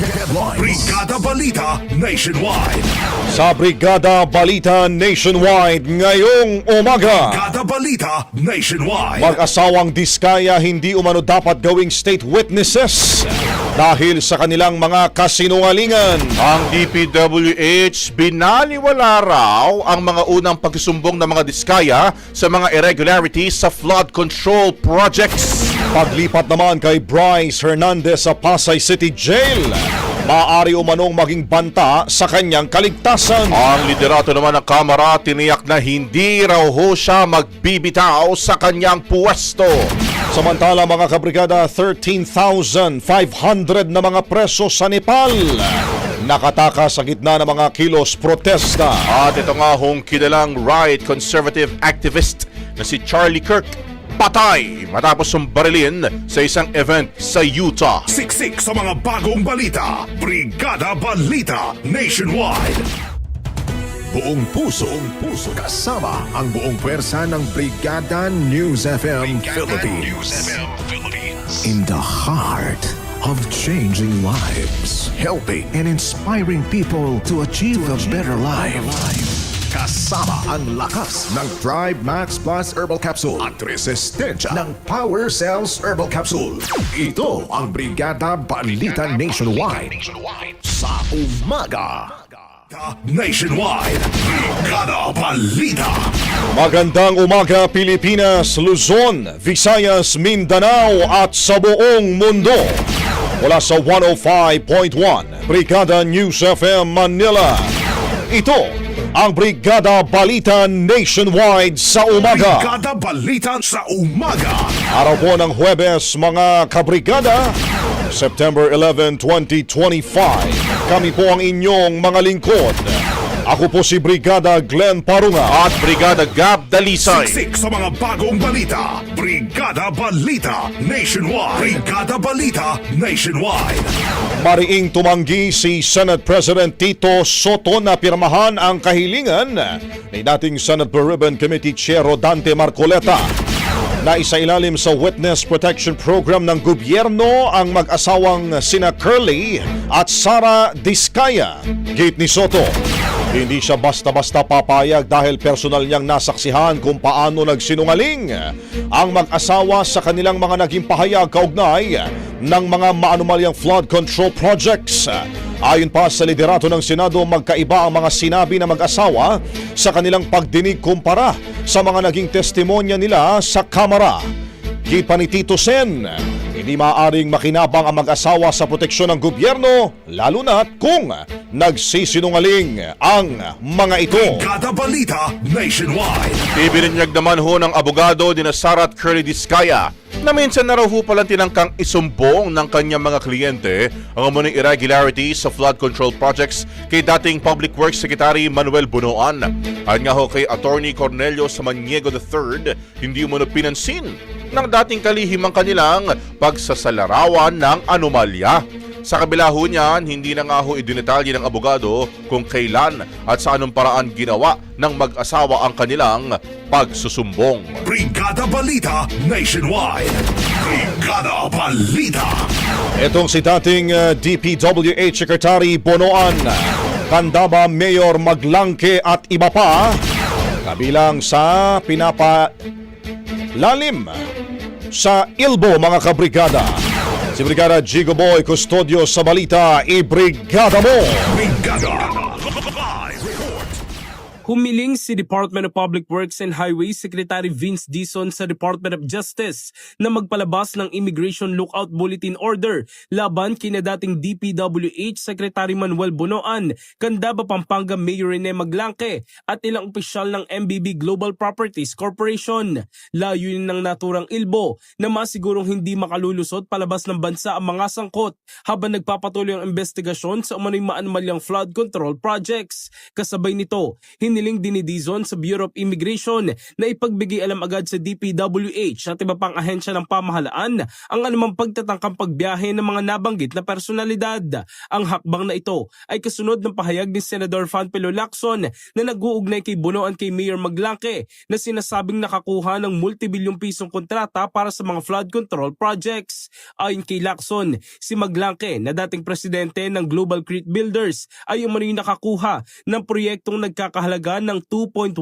Headlines. Brigada Balita Nationwide. Sa Brigada Balita Nationwide ngayong umaga. Brigada Balita Nationwide. Mag-asawang Diskaya hindi umano dapat gawing state witnesses dahil sa kanilang mga kasinungalingan. Ang DPWH binaliwala raw ang mga unang pagsusumbong ng mga diskaya sa mga irregularities sa flood control projects. Paglipat naman kay Bryce Hernandez sa Pasay City Jail. Maaari umanong maging banta sa kanyang kaligtasan. Ang liderato naman ng Kamara tiniyak na hindi raw ho siya magbibitaw sa kanyang puwesto. Samantala mga kabrigada, 13,500 na mga preso sa Nepal. Nakataka sa gitna ng mga kilos protesta. At ito nga hong kilalang right conservative activist na si Charlie Kirk patay matapos sumbarilin sa isang event sa Utah. Siksik sa mga bagong balita. Brigada Balita Nationwide. Buong puso, buong puso kasama ang buong pwersa ng Brigada News FM Philippines. In the heart of changing lives, helping and inspiring people to achieve a better life. Kasama ang lakas ng Drive Max Plus Herbal Capsule at resistensya ng Power Cells Herbal Capsule. Ito ang Brigada Balita Nationwide sa umaga. Nationwide. Brigada Balita. Magandang umaga Pilipinas, Luzon, Visayas, Mindanao at sa buong mundo. Mula sa 105.1 Brigada News FM Manila. Ito ang Brigada Balita Nationwide sa umaga. Brigada Balita sa umaga. Araw po ng Huwebes mga kabrigada, September 11, 2025. Kami po ang inyong mga lingkod. Ako po si Brigada Glenn Parunga. At Brigada Gab Dalisay. Siksik sa mga bagong balita. Brigada Balita Nationwide. Brigada Balita Nationwide. Mariing tumanggi si Senate President Tito Soto na pirmahan ang kahilingan ni dating Senate Blue Ribbon Committee Chair Rodante Marcoleta na isailalim sa Witness Protection Program ng gobyerno ang mag-asawang sina Curly at Sara Diskaya. Gate ni Soto. Hindi siya basta-basta papayag dahil personal niyang nasaksihan kung paano nagsinungaling ang mag-asawa sa kanilang mga naging pahayag kaugnay ng mga maanumalyang flood control projects. Ayon pa sa liderato ng Senado, magkaiba ang mga sinabi ng mag-asawa sa kanilang pagdinig kumpara sa mga naging testimonya nila sa Kamara. Kita ni Tito Sen, hindi maaaring makinabang ang mag-asawa sa proteksyon ng gobyerno, lalo na kung nagsisinungaling ang mga ito. Kada balita nationwide. Ibininyag naman ho ng abogado ni Sarat Curly Diskaya na minsan na raw ho palang tinangkang isumbong ng kanyang mga kliyente ang umunong irregularities sa flood control projects kay dating Public Works Secretary Manuel Bunoan. Ayon nga ho kay Attorney Cornelio Samaniego III, hindi umano pinansin ng dating kalihim ang kanilang pagsasalarawan ng anomalya. Sa kabila ho niyan, hindi na nga ho idinetalye ng abogado kung kailan at sa anong paraan ginawa ng mag-asawa ang kanilang pagsusumbong. Brigada Balita Nationwide. Brigada Balita. Itong si dating uh, DPWH Secretary Bonoan, Kandaba Mayor Maglangke at iba pa, kabilang sa pinapa lalim sa Ilbo mga kabrigada. Si Brigada Jigo Boy Custodio sa balita, i-brigada mo! Brigada. Humiling si Department of Public Works and Highways Secretary Vince Dizon sa Department of Justice na magpalabas ng Immigration Lookout Bulletin Order laban kina dating DPWH Secretary Manuel Bonoan, Candaba Pampanga Mayor Rene Maglangke at ilang opisyal ng MBB Global Properties Corporation. Layunin ng naturang ilbo na masigurong hindi makalulusot palabas ng bansa ang mga sangkot habang nagpapatuloy ang investigasyon sa umano'y maanumalyang flood control projects. Kasabay nito, hiniling din ni Dizon sa Bureau of Immigration na ipagbigay alam agad sa DPWH at iba pang ahensya ng pamahalaan ang anumang pagtatangkang pagbiyahe ng mga nabanggit na personalidad. Ang hakbang na ito ay kasunod ng pahayag ni Senador Fanpelo Lacson na nag-uugnay kay Bonoan kay Mayor Maglangke na sinasabing nakakuha ng multibilyong pisong kontrata para sa mga flood control projects. Ayon kay Lacson, si Maglangke na dating presidente ng Global Creek Builders ay umano'y nakakuha ng proyektong nagkakahalaga ng 2.195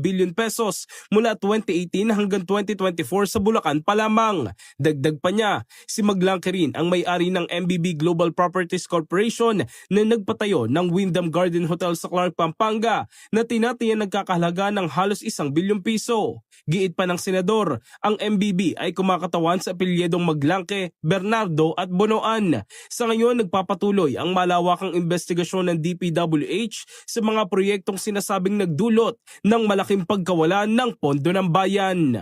billion pesos mula 2018 hanggang 2024 sa Bulacan pa lamang. Dagdag pa niya, si Maglangke rin ang may-ari ng MBB Global Properties Corporation na nagpatayo ng Wyndham Garden Hotel sa Clark, Pampanga na tinatiyan nagkakahalaga ng halos isang bilyong piso. Giit pa ng senador, ang MBB ay kumakatawan sa apelyedong Maglangke, Bernardo at Bonoan. Sa ngayon, nagpapatuloy ang malawakang investigasyon ng DPWH sa mga proyektong sinasabing nagdulot ng malaking pagkawala ng pondo ng bayan.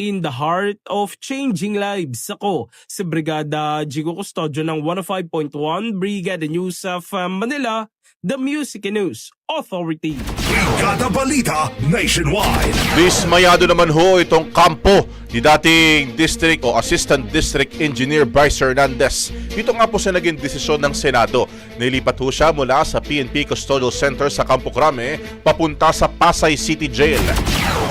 In the heart of changing lives, ako si Brigada Jigo Custodio ng 105.1 Brigada News of uh, Manila, the Music and News Authority. Brigada Balita Nationwide. Dismayado naman ho itong kampo ni dating District o Assistant District Engineer Bryce Hernandez. Dito nga po sa naging desisyon ng Senado. Nilipat ho siya mula sa PNP Custodial Center sa Campo Crame papunta sa Pasay City Jail.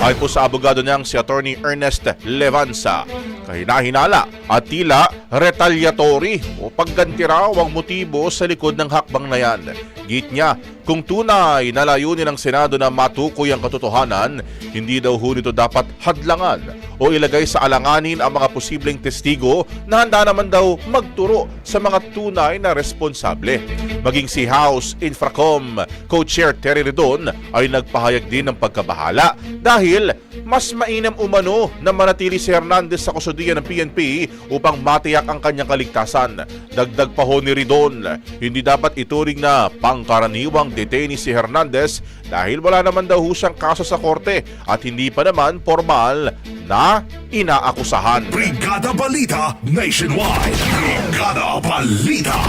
Ayon po sa abogado niyang si Attorney Ernest Levanza, kahinahinala at tila retaliatory o pagganti ang motibo sa likod ng hakbang na yan. Git niya, kung tunay na layunin ng Senado na matukoy ang katotohanan, hindi daw ho nito dapat hadlangan o ilagay sa alanganin ang mga posibleng testigo na handa naman daw magturo sa mga tunay na responsable. Maging si House Infracom Co-Chair Terry Redon ay nagpahayag din ng pagkabahala dahil mas mainam umano na manatili si Hernandez sa kusudian ng PNP upang matiyak ang kanyang kaligtasan. Dagdag pa ho ni Redon, hindi dapat ituring na pangkaraniwang detainee si Hernandez dahil wala naman daw ho siyang kaso sa korte at hindi pa naman formal na inaakusahan. Brigada Balita Nationwide. Brigada Balita.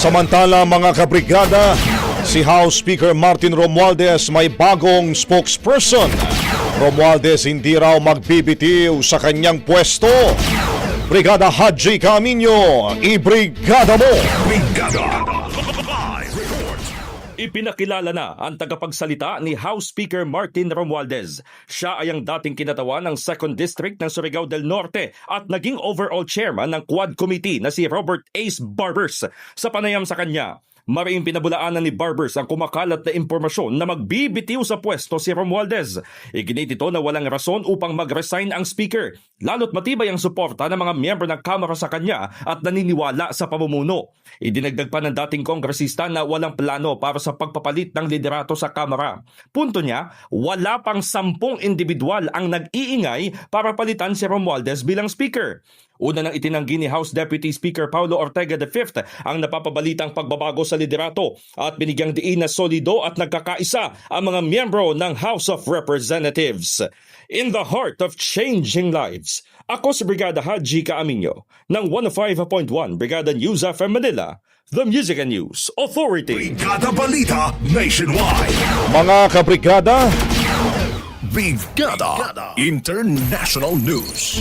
Samantala mga kabrigada, si House Speaker Martin Romualdez may bagong spokesperson. Romualdez hindi raw magbibitiw sa kanyang pwesto. Brigada Haji Camino, i-brigada mo! Brigada. Ipinakilala na ang tagapagsalita ni House Speaker Martin Romualdez. Siya ay ang dating kinatawan ng 2nd District ng Surigao del Norte at naging overall chairman ng Quad Committee na si Robert Ace Barbers. Sa panayam sa kanya, Mariing pinabulaanan ni Barbers ang kumakalat na impormasyon na magbibitiw sa pwesto si Romualdez. Iginit ito na walang rason upang mag-resign ang speaker, lalo't matibay ang suporta ng mga miyembro ng Kamara sa kanya at naniniwala sa pamumuno. Idinagdag pa ng dating kongresista na walang plano para sa pagpapalit ng liderato sa Kamara. Punto niya, wala pang sampung individual ang nag-iingay para palitan si Romualdez bilang speaker. Una nang itinanggi ni House Deputy Speaker Paulo Ortega V ang napapabalitang pagbabago sa liderato at binigyang diin na solido at nagkakaisa ang mga miyembro ng House of Representatives. In the heart of changing lives, ako si Brigada Haji Kaaminyo ng 105.1 Brigada News FM Manila, The Music and News Authority. Brigada Balita Nationwide. Mga kabrigada, Brigada International News.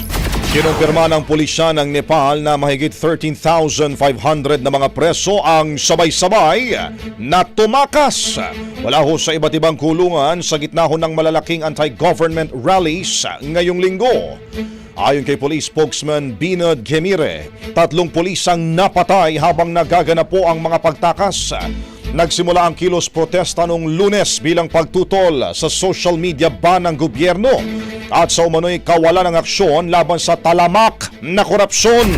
Kinumpirma ng pulisya ng Nepal na mahigit 13,500 na mga preso ang sabay-sabay na tumakas. Wala ho sa iba't ibang kulungan sa gitna ho ng malalaking anti-government rallies ngayong linggo. Ayon kay police spokesman Binod Gemire, tatlong pulis ang napatay habang nagaganap po ang mga pagtakas. Nagsimula ang kilos protesta noong lunes bilang pagtutol sa social media ban ng gobyerno at sa umano'y kawalan ng aksyon laban sa talamak na korupsyon.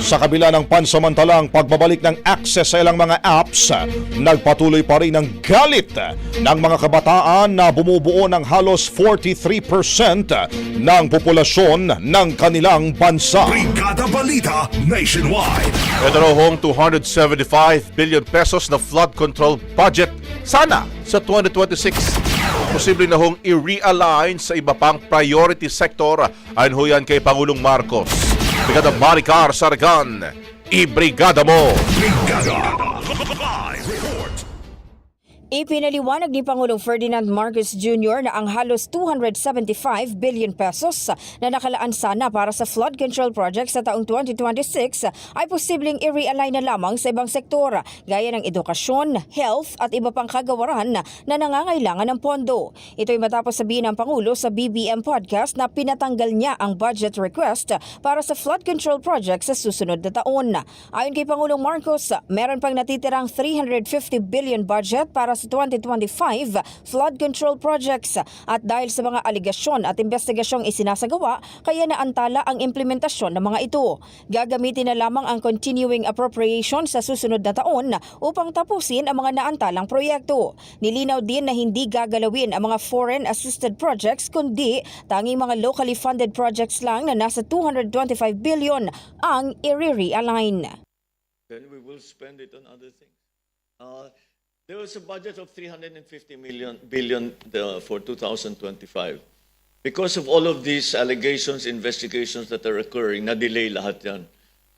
Sa kabila ng pansamantalang pagbabalik ng access sa ilang mga apps, nagpatuloy pa rin ang galit ng mga kabataan na bumubuo ng halos 43% ng populasyon ng kanilang bansa. Brigada Balita Nationwide. Ito hong 275 billion pesos na flood control budget sana sa 2026. Posible na hong i-realign sa iba pang priority sector ayon ho yan kay Pangulong Marcos. Brigada Maricar Sargan, i-brigada mo! Brigada. Ipinaliwanag ni Pangulong Ferdinand Marcos Jr. na ang halos 275 billion pesos na nakalaan sana para sa flood control project sa taong 2026 ay posibleng i-realign na lamang sa ibang sektor gaya ng edukasyon, health at iba pang kagawaran na nangangailangan ng pondo. Ito'y matapos sabihin ng Pangulo sa BBM podcast na pinatanggal niya ang budget request para sa flood control project sa susunod na taon. Ayon kay Pangulong Marcos, meron pang natitirang 350 billion budget para sa 2025 flood control projects at dahil sa mga aligasyon at investigasyong isinasagawa, kaya naantala ang implementasyon ng mga ito. Gagamitin na lamang ang continuing appropriation sa susunod na taon upang tapusin ang mga naantalang proyekto. Nilinaw din na hindi gagalawin ang mga foreign assisted projects kundi tanging mga locally funded projects lang na nasa 225 billion ang i-realign. then we will spend it on other things. Uh, there was a budget of 350 million billion uh, for 2025. Because of all of these allegations, investigations that are occurring, na-delay lahat yan.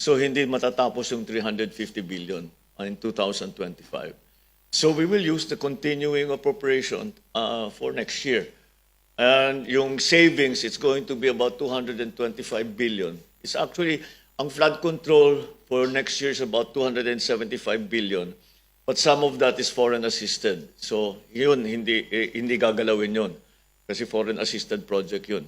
So hindi matatapos yung 350 billion in 2025. So we will use the continuing appropriation uh, for next year. And yung savings, it's going to be about 225 billion. It's actually, ang flood control for next year is about 275 billion. But some of that is foreign assisted. So yun, hindi, eh, hindi gagalawin yun. Kasi foreign assisted project yun.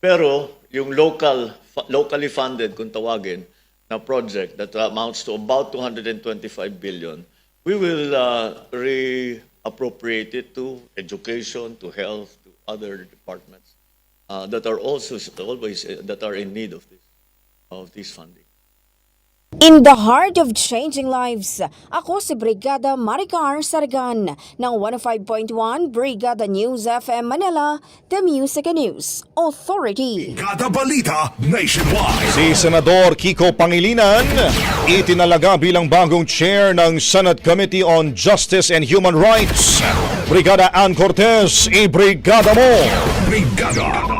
Pero yung local, locally funded, kung tawagin, na project that amounts to about 225 billion, we will uh, reappropriate it to education, to health, to other departments uh, that are also always uh, that are in need of this of this funding. In the heart of changing lives, ako si Brigada Maricar Sargan ng 105.1 Brigada News FM Manila, The Music and News Authority. Brigada Balita Nationwide. Si Senador Kiko Pangilinan itinalaga bilang bagong chair ng Senate Committee on Justice and Human Rights. Brigada Ann Cortez, i-brigada mo! Brigada.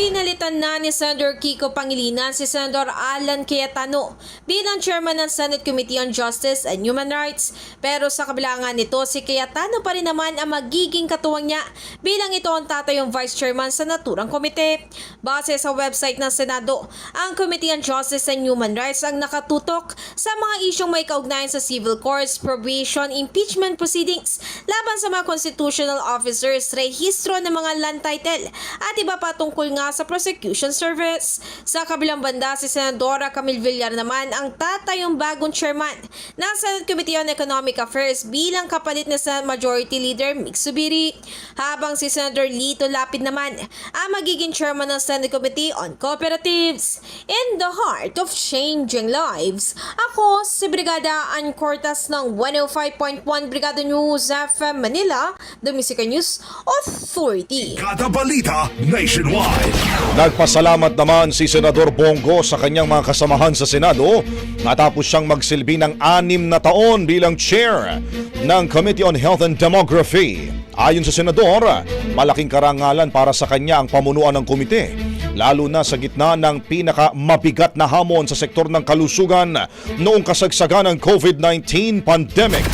Pinalitan na ni Senator Kiko Pangilinan si Senator Alan Cayetano bilang chairman ng Senate Committee on Justice and Human Rights. Pero sa kabila nga nito, si Cayetano pa rin naman ang magiging katuwang niya bilang ito ang tatayong vice chairman sa naturang komite. Base sa website ng Senado, ang Committee on Justice and Human Rights ang nakatutok sa mga isyong may kaugnayan sa civil courts, probation, impeachment proceedings, laban sa mga constitutional officers, rehistro ng mga land title at iba pa tungkol nga sa prosecution service. Sa kabilang banda, si Senadora Camille Villar naman ang tatayong bagong chairman ng Senate Committee on Economic Affairs bilang kapalit ni Senate Majority Leader Mick Subiri. Habang si Senator Lito Lapid naman ang magiging chairman ng Senate Committee on Cooperatives. In the heart of changing lives, ako si Brigada Ann Cortas ng 105.1 Brigada News FM Manila, The Music News Authority. Kada balita nationwide. Nagpasalamat naman si Senador Bongo sa kanyang mga kasamahan sa Senado matapos siyang magsilbi ng anim na taon bilang chair ng Committee on Health and Demography. Ayon sa Senador, malaking karangalan para sa kanya ang pamunuan ng komite, lalo na sa gitna ng pinakamabigat na hamon sa sektor ng kalusugan noong kasagsagan ng COVID-19 pandemic.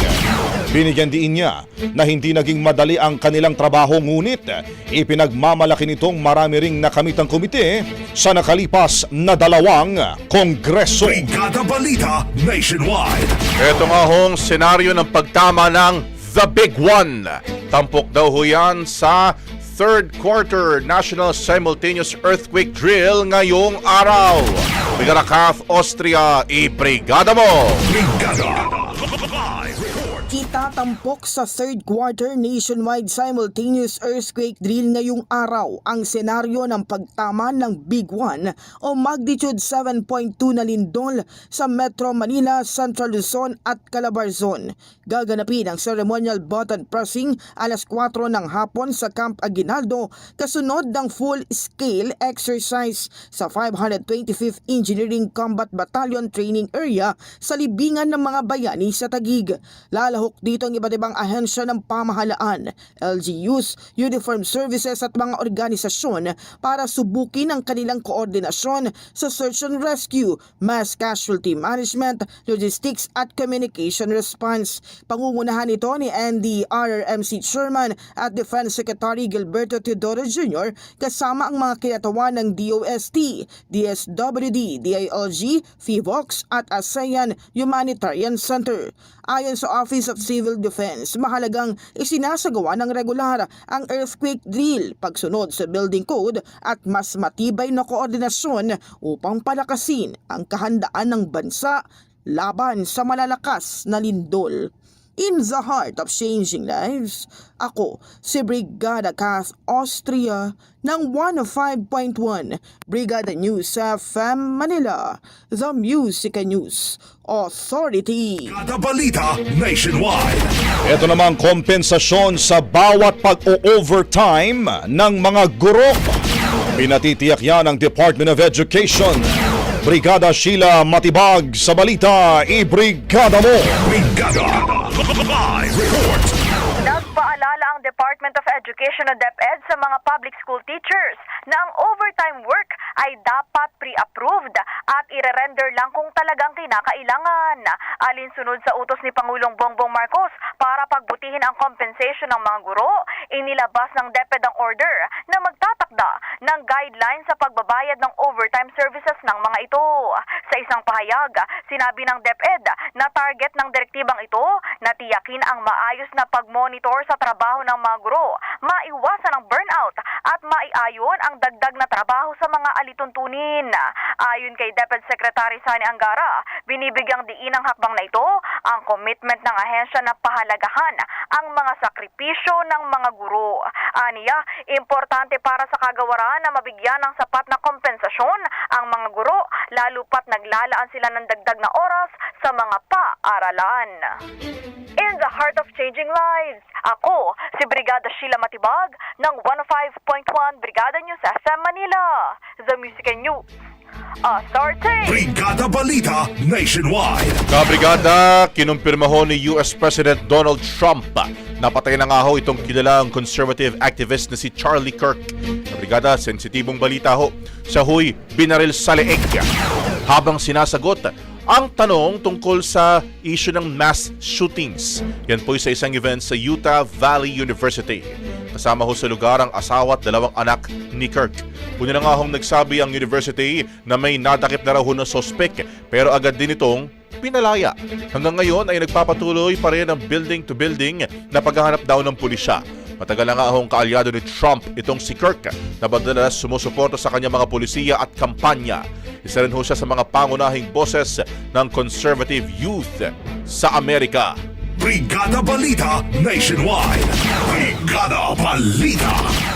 Binigyan diin niya na hindi naging madali ang kanilang trabaho ngunit ipinagmamalaki nitong marami ring nakamit ang komite sa nakalipas na dalawang kongreso. Kada balita nationwide. Ito nga hong senaryo ng pagtama ng The Big One. Tampok daw ho yan sa third quarter National Simultaneous Earthquake Drill ngayong araw. Brigada Kath Austria, i-brigada mo! Brigada. Itatampok sa third quarter nationwide simultaneous earthquake drill ngayong araw ang senaryo ng pagtama ng Big One o magnitude 7.2 na lindol sa Metro Manila, Central Luzon at Calabarzon. Gaganapin ang ceremonial button pressing alas 4 ng hapon sa Camp Aguinaldo kasunod ng full-scale exercise sa 525th Engineering Combat Battalion Training Area sa libingan ng mga bayani sa Tagig. Lalahok dito ang iba't ibang ahensya ng pamahalaan, LGUs, uniform services at mga organisasyon para subukin ang kanilang koordinasyon sa search and rescue, mass casualty management, logistics at communication response. Pangungunahan ito ni NDRRMC Chairman at Defense Secretary Gilberto Teodoro Jr. kasama ang mga kinatawan ng DOST, DSWD, DILG, FIVOX at ASEAN Humanitarian Center. Ayon sa Office of Civil Defense, mahalagang isinasagawa ng regular ang earthquake drill pagsunod sa building code at mas matibay na koordinasyon upang palakasin ang kahandaan ng bansa laban sa malalakas na lindol. In the heart of changing lives, ako si Brigada Kath Austria ng 105.1 Brigada News FM Manila, The Music News Authority. Kada balita nationwide. Ito namang kompensasyon sa bawat pag-o-overtime ng mga guro. Pinatitiyak yan ng Department of Education. Brigada Sheila Matibag sa balita, i-brigada mo! Brigada. Education o DepEd sa mga public school teachers na ang overtime work ay dapat pre-approved at ire-render lang kung talagang kinakailangan. Alinsunod sa utos ni Pangulong Bongbong Marcos para pagbutihin ang compensation ng mga guro, inilabas ng DepEd ang order na magtatakda ng guidelines sa pagbabayad ng overtime services ng mga ito. Sa isang pahayag, sinabi ng DepEd na target ng direktibang ito na tiyakin ang maayos na pagmonitor sa trabaho ng mga guro, maiwasan ang burnout at maiayon ang dagdag na trabaho sa mga alituntunin. Ayon kay DepEd Secretary Sani Angara, binibigyang diin ng hakbang na ito ang commitment ng ahensya na pahalagahan ang mga sakripisyo ng mga guro. Aniya, importante para sa kagawaran na mabigyan ng sapat na kompensasyon ang mga guro, lalo pat naglalaan sila ng dagdag na oras sa mga paaralan. In the heart of changing lives, ako si Brigada Sheila Matibag ng 105.1 Brigada News SM Manila, The Music and News Authority. Brigada balita nationwide. Kabrigada, kinumpirma ho ni US President Donald Trump Napatay na nga ho itong kilalang conservative activist na si Charlie Kirk. Kabrigada, sensitibong balita ho. Siya ho'y binaril sa leeg. Habang sinasagot ang tanong tungkol sa issue ng mass shootings. Yan po sa isang event sa Utah Valley University. Kasama ho sa lugar ang asawa at dalawang anak ni Kirk. Una na nga hong nagsabi ang university na may nadakip na raw na sospek pero agad din itong pinalaya. Hanggang ngayon ay nagpapatuloy pa rin ang building to building na paghahanap daw ng pulisya. Matagal na nga kaalyado ni Trump itong si Kirk na madalas sumusuporta sa kanyang mga pulisiya at kampanya. Isa rin ho siya sa mga pangunahing boses ng conservative youth sa Amerika. Brigada Balita Nationwide. Brigada Balita.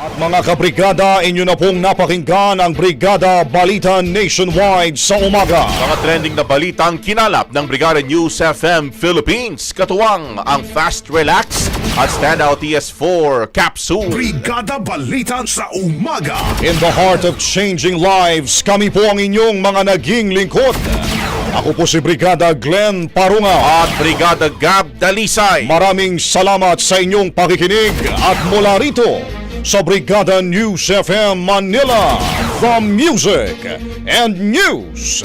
At mga kabrigada, inyo na pong napakinggan ang Brigada Balita Nationwide sa umaga. Mga trending na balita ang kinalap ng Brigada News FM Philippines. Katuwang ang Fast Relax at Standout TS4 Capsule. Brigada Balita sa umaga. In the heart of changing lives, kami po ang inyong mga naging lingkod. Ako po si Brigada Glenn Parunga. At Brigada Gab Dalisay. Maraming salamat sa inyong pakikinig at mula rito sa Brigada News FM Manila. From Music and News